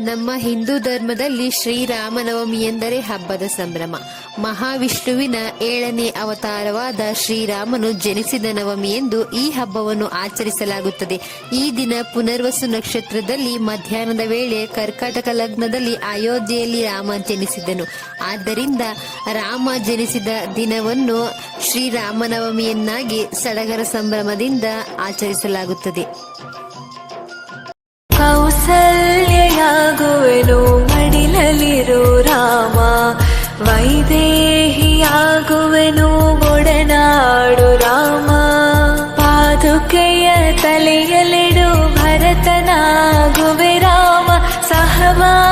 ನಮ್ಮ ಹಿಂದೂ ಧರ್ಮದಲ್ಲಿ ಶ್ರೀರಾಮನವಮಿ ಎಂದರೆ ಹಬ್ಬದ ಸಂಭ್ರಮ. ಮಹಾವಿಷ್ಣುವಿನ ಏಳನೇ ಅವತಾರವಾದ ಶ್ರೀರಾಮನು ಜನಿಸಿದ ನವಮಿ ಎಂದು ಈ ಹಬ್ಬವನ್ನು ಆಚರಿಸಲಾಗುತ್ತದೆ. ಈ ದಿನ ಪುನರ್ವಸು ನಕ್ಷತ್ರದಲ್ಲಿ ಮಧ್ಯಾಹ್ನದ ವೇಳೆ ಕರ್ಕಾಟಕ ಲಗ್ನದಲ್ಲಿ ಅಯೋಧ್ಯೆಯಲ್ಲಿ ರಾಮ ಜನಿಸಿದನು. ಆದ್ದರಿಂದ ರಾಮ ಜನಿಸಿದ ದಿನವನ್ನು ಶ್ರೀರಾಮನವಮಿಯನ್ನಾಗಿ ಸಡಗರ ಸಂಭ್ರಮದಿಂದ ಆಚರಿಸಲಾಗುತ್ತದೆ. ವೈದೇಹಿಯಾಗುವೆನು ಒಡನಾಡು ರಾಮ ಪಾದುಕೆಯ ತಲೆಯಲಿಡು ಭರತನಾಗುವೆ ರಾಮ ಸಹವಾಸ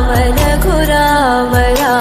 రావణ గురావరా